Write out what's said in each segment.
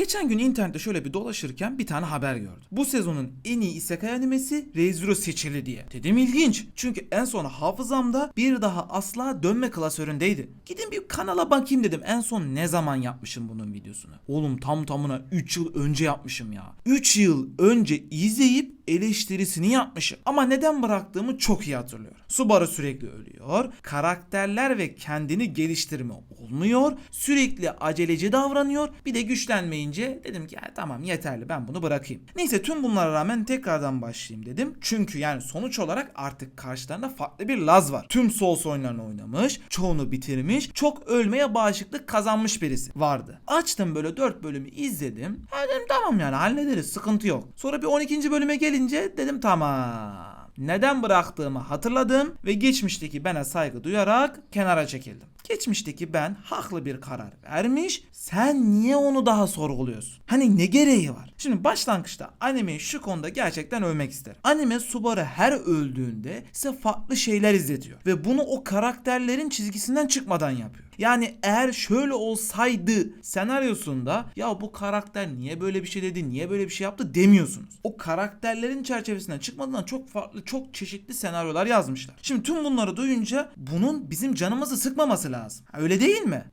Geçen gün internette şöyle bir dolaşırken bir tane haber gördüm. Bu sezonun en iyi isekai animesi Re:Zero seçili diye. Dedim ilginç. Çünkü en son hafızamda bir daha asla dönme klasöründeydi. Gidin bir kanala bakayım dedim. En son ne zaman yapmışım bunun videosunu? Oğlum tam tamına 3 yıl önce yapmışım ya. 3 yıl önce izleyip eleştirisini yapmışım. Ama neden bıraktığımı çok iyi hatırlıyorum. Subaru sürekli ölüyor. Karakterler ve kendini geliştirme olmuyor. Sürekli aceleci davranıyor. Bir de güçlenmeyince dedim ki "Ya tamam yeterli ben bunu bırakayım. Neyse tüm bunlara rağmen tekrardan başlayayım dedim. Çünkü yani sonuç olarak artık karşılarında farklı bir Laz var. Tüm Souls oyunlarını oynamış, çoğunu bitirmiş, çok ölmeye bağışıklık kazanmış birisi vardı. Açtım böyle 4 bölümü izledim. Ha dedim tamam yani hallederiz sıkıntı yok. Sonra bir 12. bölüme gelince dedim tamam. Neden bıraktığımı hatırladım ve geçmişteki bana saygı duyarak kenara çekildim. Geçmişteki ben haklı bir karar vermiş. Sen niye onu daha sorguluyorsun? Hani ne gereği var? Şimdi başlangıçta animeyi şu konuda gerçekten övmek isterim. Anime Subaru her öldüğünde size farklı şeyler izletiyor. Ve bunu o karakterlerin çizgisinden çıkmadan yapıyor. Yani eğer şöyle olsaydı senaryosunda ya bu karakter niye böyle bir şey dedi, niye böyle bir şey yaptı demiyorsunuz. O karakterlerin çerçevesinden çıkmadan çok farklı, çok çeşitli senaryolar yazmışlar. Şimdi tüm bunları duyunca bunun bizim canımızı sıkmaması lazım. Öyle değil mi?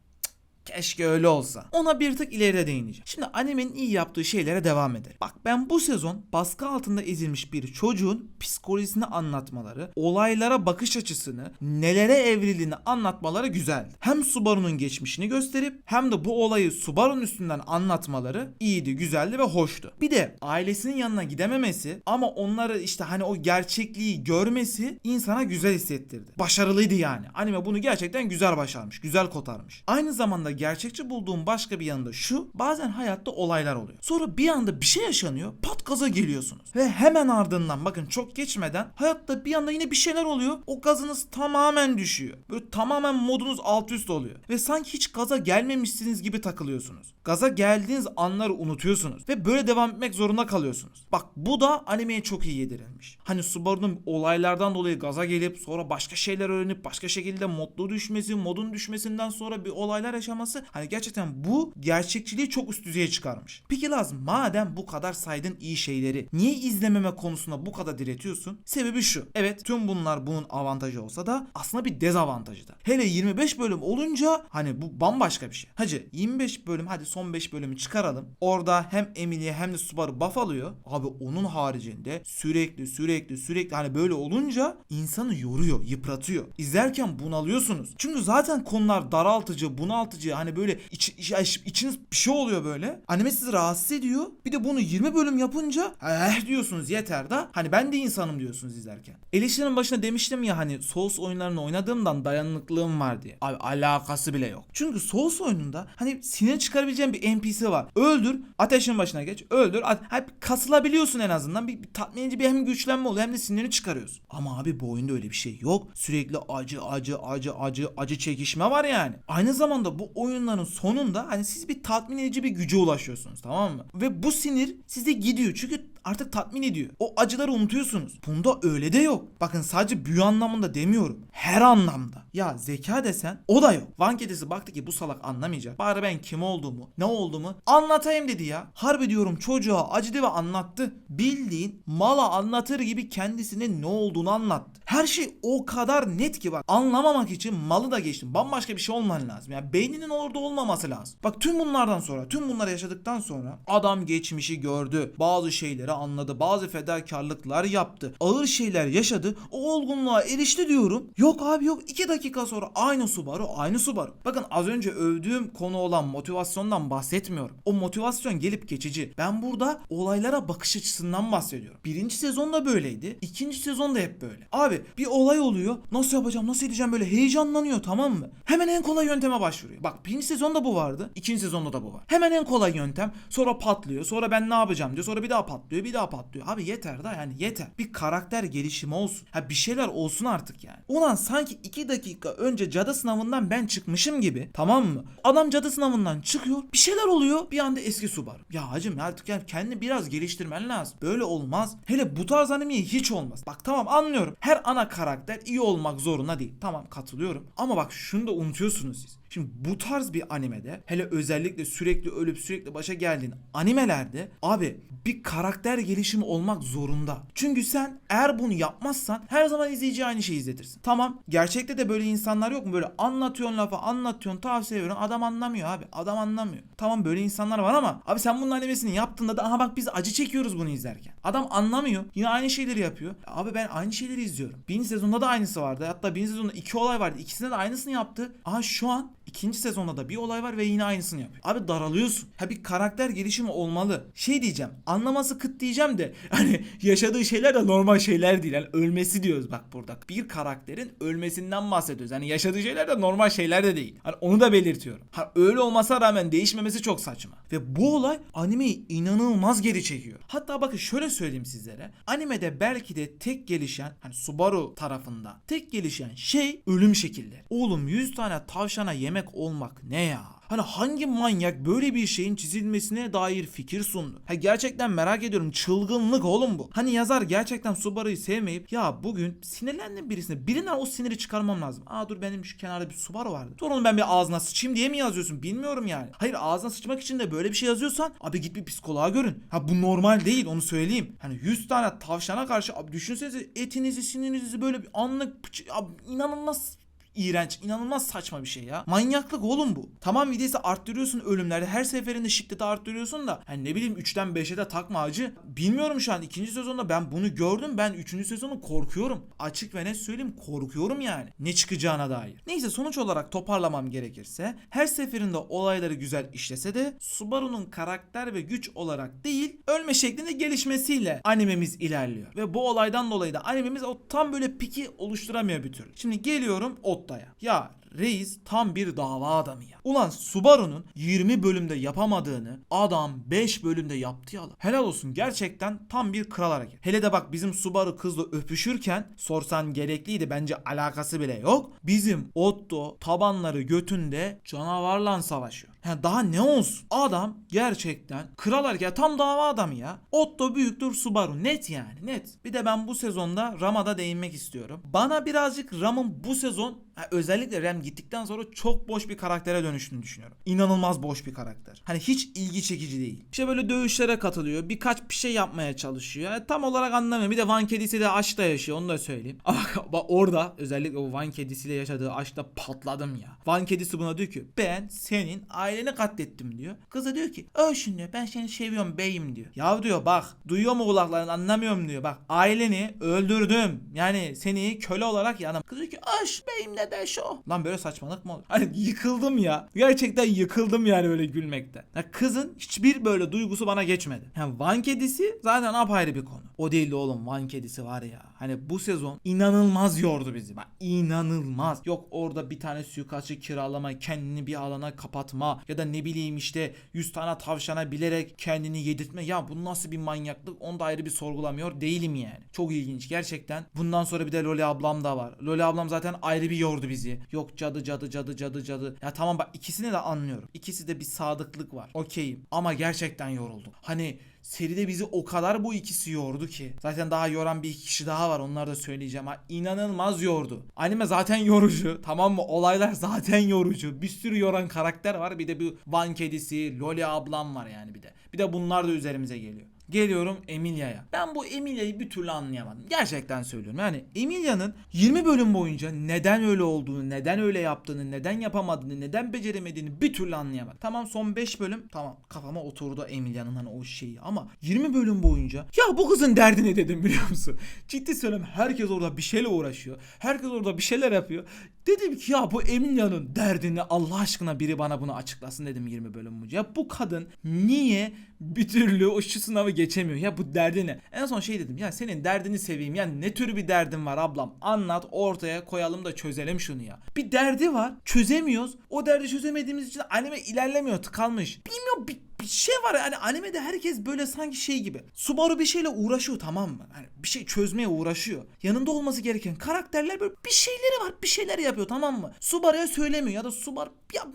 Keşke öyle olsa. Ona bir tık ileride değineceğim. Şimdi animenin iyi yaptığı şeylere devam edelim. Bak ben bu sezon baskı altında ezilmiş bir çocuğun psikolojisini anlatmaları, olaylara bakış açısını, nelere evrildiğini anlatmaları güzeldi. Hem Subaru'nun geçmişini gösterip hem de bu olayı Subaru'nun üstünden anlatmaları iyiydi, güzeldi ve hoştu. Bir de ailesinin yanına gidememesi ama onları işte hani o gerçekliği görmesi insana güzel hissettirdi. Başarılıydı yani. Anime bunu gerçekten güzel başarmış, güzel kotarmış. Aynı zamanda gerçekçi bulduğum başka bir yanında şu bazen hayatta olaylar oluyor. Sonra bir anda bir şey yaşanıyor pat gaza geliyorsunuz. Ve hemen ardından bakın çok geçmeden hayatta bir anda yine bir şeyler oluyor. O gazınız tamamen düşüyor. Böyle tamamen modunuz alt üst oluyor. Ve sanki hiç gaza gelmemişsiniz gibi takılıyorsunuz. Gaza geldiğiniz anları unutuyorsunuz. Ve böyle devam etmek zorunda kalıyorsunuz. Bak bu da animeye çok iyi yedirilmiş. Hani Subaru'nun olaylardan dolayı gaza gelip sonra başka şeyler öğrenip başka şekilde modlu düşmesi, modun düşmesinden sonra bir olaylar yaşaması hani gerçekten bu gerçekçiliği çok üst düzeye çıkarmış. Peki lazım madem bu kadar saydın iyi şeyleri niye izlememe konusunda bu kadar diretiyorsun? Sebebi şu. Evet tüm bunlar bunun avantajı olsa da aslında bir dezavantajı da. Hele 25 bölüm olunca hani bu bambaşka bir şey. Hacı 25 bölüm hadi son 5 bölümü çıkaralım. Orada hem Emilia hem de Subaru buff alıyor. Abi onun haricinde sürekli sürekli sürekli hani böyle olunca insanı yoruyor, yıpratıyor. İzlerken bunalıyorsunuz. Çünkü zaten konular daraltıcı, bunaltıcı hani böyle iç, iç- içiniz bir şey oluyor böyle. Anime sizi rahatsız ediyor. Bir de bunu 20 bölüm yapınca eh diyorsunuz yeter da hani ben de insanım diyorsunuz izlerken. Eleştirinin başına demiştim ya hani Souls oyunlarını oynadığımdan dayanıklılığım var diye. Abi alakası bile yok. Çünkü Souls oyununda hani sinir çıkarabileceğin bir NPC var. Öldür, ateşin başına geç, öldür. Hani kasılabiliyorsun en azından. Bir, bir tatmin bir hem güçlenme oluyor hem de sinirini çıkarıyorsun. Ama abi bu oyunda öyle bir şey yok. Sürekli acı acı acı acı acı çekişme var yani. Aynı zamanda bu oyunların sonunda hani siz bir tatmin edici bir güce ulaşıyorsunuz tamam mı? Ve bu sinir size gidiyor çünkü artık tatmin ediyor. O acıları unutuyorsunuz. Bunda öyle de yok. Bakın sadece büyü anlamında demiyorum. Her anlamda. Ya zeka desen o da yok. Van kedisi baktı ki bu salak anlamayacak. Bari ben kim olduğumu, ne olduğumu anlatayım dedi ya. Harbi diyorum çocuğa acıdı ve anlattı. Bildiğin mala anlatır gibi kendisine ne olduğunu anlattı. Her şey o kadar net ki bak. Anlamamak için malı da geçtim. Bambaşka bir şey olman lazım. Yani beyninin orada olmaması lazım. Bak tüm bunlardan sonra, tüm bunları yaşadıktan sonra adam geçmişi gördü. Bazı şeyleri anladı. Bazı fedakarlıklar yaptı. Ağır şeyler yaşadı. O olgunluğa erişti diyorum. Yok abi yok. 2 dakika sonra aynı Subaru, aynı Subaru. Bakın az önce övdüğüm konu olan motivasyondan bahsetmiyorum. O motivasyon gelip geçici. Ben burada olaylara bakış açısından bahsediyorum. Birinci sezon da böyleydi. ikinci sezon da hep böyle. Abi bir olay oluyor. Nasıl yapacağım, nasıl edeceğim böyle heyecanlanıyor tamam mı? Hemen en kolay yönteme başvuruyor. Bak birinci sezonda bu vardı. ikinci sezonda da bu var. Hemen en kolay yöntem. Sonra patlıyor. Sonra ben ne yapacağım diyor. Sonra bir daha patlıyor. Bir daha patlıyor. Abi yeter da yani yeter. Bir karakter gelişimi olsun. Ha bir şeyler olsun artık yani. Ulan sanki 2 dakika önce cadı sınavından ben çıkmışım gibi. Tamam mı? Adam cadı sınavından çıkıyor. Bir şeyler oluyor. Bir anda eski Subaru. Ya hacım artık yani kendini biraz geliştirmen lazım. Böyle olmaz. Hele bu tarz animeye hiç olmaz. Bak tamam anlıyorum. Her ana karakter iyi olmak zorunda değil. Tamam katılıyorum. Ama bak şunu da unutuyorsunuz siz. Şimdi bu tarz bir animede hele özellikle sürekli ölüp sürekli başa geldiğin animelerde abi bir karakter gelişimi olmak zorunda. Çünkü sen eğer bunu yapmazsan her zaman izleyici aynı şeyi izletirsin. Tamam gerçekte de böyle insanlar yok mu? Böyle anlatıyorsun lafı anlatıyorsun tavsiye veriyorsun adam anlamıyor abi. Adam anlamıyor. Tamam böyle insanlar var ama abi sen bunun animesini yaptığında da aha bak biz acı çekiyoruz bunu izlerken. Adam anlamıyor. Yine aynı şeyleri yapıyor. Abi ben aynı şeyleri izliyorum. Birinci sezonda da aynısı vardı. Hatta birinci sezonda iki olay vardı. İkisinde de aynısını yaptı. Aha şu an ikinci sezonda da bir olay var ve yine aynısını yapıyor. Abi daralıyorsun. Ha bir karakter gelişimi olmalı. Şey diyeceğim. Anlaması kıt diyeceğim de hani yaşadığı şeyler de normal şeyler değil. Yani ölmesi diyoruz bak burada. Bir karakterin ölmesinden bahsediyoruz. Yani yaşadığı şeyler de normal şeyler de değil. Hani onu da belirtiyorum. Ha öyle olmasa rağmen değişmemesi çok saçma. Ve bu olay animeyi inanılmaz geri çekiyor. Hatta bakın şöyle söyleyeyim sizlere. Animede belki de tek gelişen hani Subaru tarafında tek gelişen şey ölüm şekilleri. Oğlum 100 tane tavşana yemek olmak ne ya? Hani hangi manyak böyle bir şeyin çizilmesine dair fikir sundu? Ha gerçekten merak ediyorum çılgınlık oğlum bu. Hani yazar gerçekten Subaru'yu sevmeyip ya bugün sinirlendim birisine. Birinden o siniri çıkarmam lazım. Aa dur benim şu kenarda bir Subaru vardı. Dur onu ben bir ağzına sıçayım diye mi yazıyorsun? Bilmiyorum yani. Hayır ağzına sıçmak için de böyle bir şey yazıyorsan abi git bir psikoloğa görün. Ha bu normal değil onu söyleyeyim. Hani 100 tane tavşana karşı abi düşünsenize etinizi sinirinizi böyle bir anlık abi inanılmaz iğrenç, inanılmaz saçma bir şey ya. Manyaklık oğlum bu. Tamam videsi arttırıyorsun ölümlerde. Her seferinde şiddeti arttırıyorsun da. Hani ne bileyim 3'ten 5'e de takma acı. Bilmiyorum şu an ikinci sezonda ben bunu gördüm. Ben 3. sezonu korkuyorum. Açık ve net söyleyeyim korkuyorum yani. Ne çıkacağına dair. Neyse sonuç olarak toparlamam gerekirse her seferinde olayları güzel işlese de Subaru'nun karakter ve güç olarak değil ölme şeklinde gelişmesiyle animemiz ilerliyor. Ve bu olaydan dolayı da animemiz o tam böyle piki oluşturamıyor bir türlü. Şimdi geliyorum Otta'ya. Ya Reis tam bir dava adamı ya. Ulan Subaru'nun 20 bölümde yapamadığını adam 5 bölümde yaptı ya. Helal olsun gerçekten tam bir kral hareket. Hele de bak bizim Subaru kızla öpüşürken sorsan gerekliydi bence alakası bile yok. Bizim Otto tabanları götünde canavarla savaşıyor. Yani daha ne olsun? Adam gerçekten kral hareket tam dava adamı ya. Otto büyüktür Subaru net yani net. Bir de ben bu sezonda Ram'a da değinmek istiyorum. Bana birazcık Ram'ın bu sezon ha, özellikle Ram gittikten sonra çok boş bir karaktere dönüştüğünü düşünüyorum. İnanılmaz boş bir karakter. Hani hiç ilgi çekici değil. İşte böyle dövüşlere katılıyor. Birkaç bir şey yapmaya çalışıyor. Yani tam olarak anlamıyorum. Bir de Van kedisi de aşkta yaşıyor onu da söyleyeyim. Ama bak orada özellikle o Van kedisiyle yaşadığı aşkta patladım ya. Van kedisi buna diyor ki ben senin aileni katlettim diyor. Kız da diyor ki ölsün diyor ben seni seviyorum beyim diyor. Ya diyor bak duyuyor mu kulakların anlamıyorum diyor. Bak aileni öldürdüm. Yani seni köle olarak yanım. Kız diyor ki aş beyim ne de şu. Lan böyle saçmalık mı olur? Hani yıkıldım ya. Gerçekten yıkıldım yani böyle gülmekten. Ya kızın hiçbir böyle duygusu bana geçmedi. Yani Van kedisi zaten apayrı bir konu. O değil de oğlum Van kedisi var ya. Hani bu sezon inanılmaz yordu bizi. Bak inanılmaz. Yok orada bir tane suikastçı kiralama, kendini bir alana kapatma ya da ne bileyim işte 100 tane tavşana bilerek kendini yedirtme. Ya bu nasıl bir manyaklık? Onu da ayrı bir sorgulamıyor değilim yani. Çok ilginç gerçekten. Bundan sonra bir de Loli ablam da var. Loli ablam zaten ayrı bir yordu bizi. Yok cadı cadı cadı cadı cadı. Ya tamam bak ikisini de anlıyorum. İkisi de bir sadıklık var. Okeyim. Ama gerçekten yoruldum. Hani seride bizi o kadar bu ikisi yordu ki. Zaten daha yoran bir kişi daha var onları da söyleyeceğim. Ha, inanılmaz yordu. Anime zaten yorucu tamam mı? Olaylar zaten yorucu. Bir sürü yoran karakter var. Bir de bir Van kedisi, Loli ablam var yani bir de. Bir de bunlar da üzerimize geliyor. Geliyorum Emilia'ya. Ben bu Emilia'yı bir türlü anlayamadım. Gerçekten söylüyorum. Yani Emilia'nın 20 bölüm boyunca neden öyle olduğunu, neden öyle yaptığını, neden yapamadığını, neden beceremediğini bir türlü anlayamadım. Tamam son 5 bölüm tamam kafama oturdu Emilia'nın hani o şeyi ama 20 bölüm boyunca ya bu kızın derdi ne dedim biliyor musun? Ciddi söylüyorum herkes orada bir şeyle uğraşıyor. Herkes orada bir şeyler yapıyor. Dedim ki ya bu Emilia'nın derdini Allah aşkına biri bana bunu açıklasın dedim 20 bölüm boyunca. Ya bu kadın niye bir türlü o şu sınavı geçemiyor? Ya bu derdi ne? En son şey dedim ya senin derdini seveyim ya ne tür bir derdin var ablam anlat ortaya koyalım da çözelim şunu ya. Bir derdi var çözemiyoruz. O derdi çözemediğimiz için anime ilerlemiyor tıkanmış. Bilmiyorum bir bir şey var yani animede herkes böyle sanki şey gibi. Subaru bir şeyle uğraşıyor tamam mı? Hani bir şey çözmeye uğraşıyor. Yanında olması gereken karakterler böyle bir şeyleri var. Bir şeyler yapıyor tamam mı? Subaru'ya söylemiyor ya da Subaru ya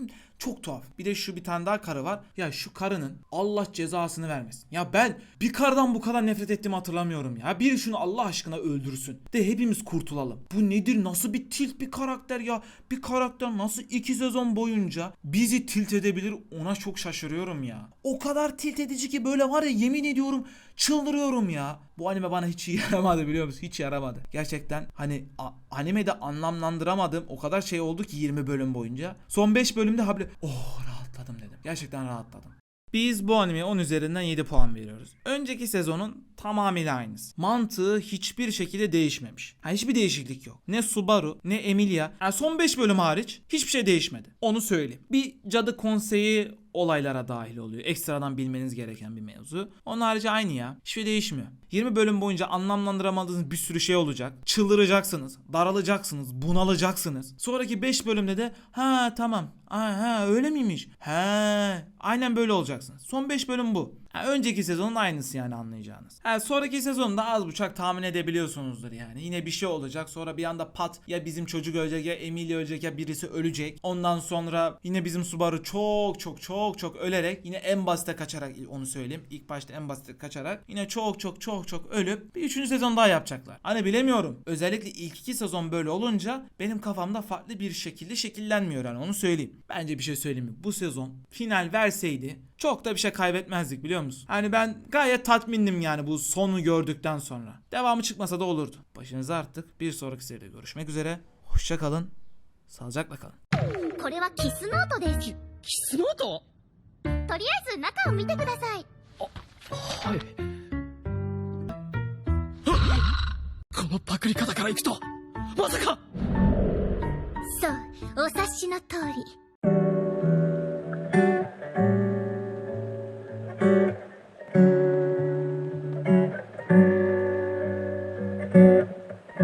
Çok tuhaf. Bir de şu bir tane daha karı var. Ya şu karının Allah cezasını vermesin. Ya ben bir kardan bu kadar nefret ettiğimi hatırlamıyorum ya. Biri şunu Allah aşkına öldürsün. De hepimiz kurtulalım. Bu nedir? Nasıl bir tilt bir karakter ya? Bir karakter nasıl iki sezon boyunca bizi tilt edebilir? Ona çok şaşırıyorum ya. O kadar tilt edici ki böyle var ya yemin ediyorum çıldırıyorum ya. Bu anime bana hiç yaramadı biliyor musun? Hiç yaramadı. Gerçekten hani a- animede anlamlandıramadığım o kadar şey oldu ki 20 bölüm boyunca. Son 5 bölümde habire oh rahatladım dedim. Gerçekten rahatladım. Biz bu animeye 10 üzerinden 7 puan veriyoruz. Önceki sezonun tamamıyla aynısı. Mantığı hiçbir şekilde değişmemiş. Ha, hiçbir değişiklik yok. Ne Subaru ne Emilia. Yani son 5 bölüm hariç hiçbir şey değişmedi. Onu söyleyeyim. Bir cadı konseyi olaylara dahil oluyor. Ekstradan bilmeniz gereken bir mevzu. Onun harici aynı ya. Hiçbir şey değişmiyor. 20 bölüm boyunca anlamlandıramadığınız bir sürü şey olacak. Çıldıracaksınız, daralacaksınız, bunalacaksınız. Sonraki 5 bölümde de ha tamam. Ha, ha öyle miymiş? He aynen böyle olacaksınız. Son 5 bölüm bu. Ha, önceki sezonun aynısı yani anlayacağınız. Ha, sonraki sezonda az buçuk tahmin edebiliyorsunuzdur yani. Yine bir şey olacak. Sonra bir anda pat ya bizim çocuk ölecek ya Emilia ölecek ya birisi ölecek. Ondan sonra yine bizim Subaru çok çok çok çok ölerek yine en basite kaçarak onu söyleyeyim. İlk başta en basite kaçarak yine çok çok çok çok ölüp bir üçüncü sezon daha yapacaklar. Hani bilemiyorum. Özellikle ilk iki sezon böyle olunca benim kafamda farklı bir şekilde şekillenmiyor yani onu söyleyeyim. Bence bir şey söyleyeyim? Bu sezon final verseydi çok da bir şey kaybetmezdik biliyor musun? Hani ben gayet tatmindim yani bu sonu gördükten sonra. Devamı çıkmasa da olurdu. Başınızı arttık. Bir sonraki seride görüşmek üzere. Hoşça kalın. Sağlıcakla kalın. これはキスノートですキスノートとりあえず中を見てくださいはいこのパクリ方からいくとまさかそうお察しの通り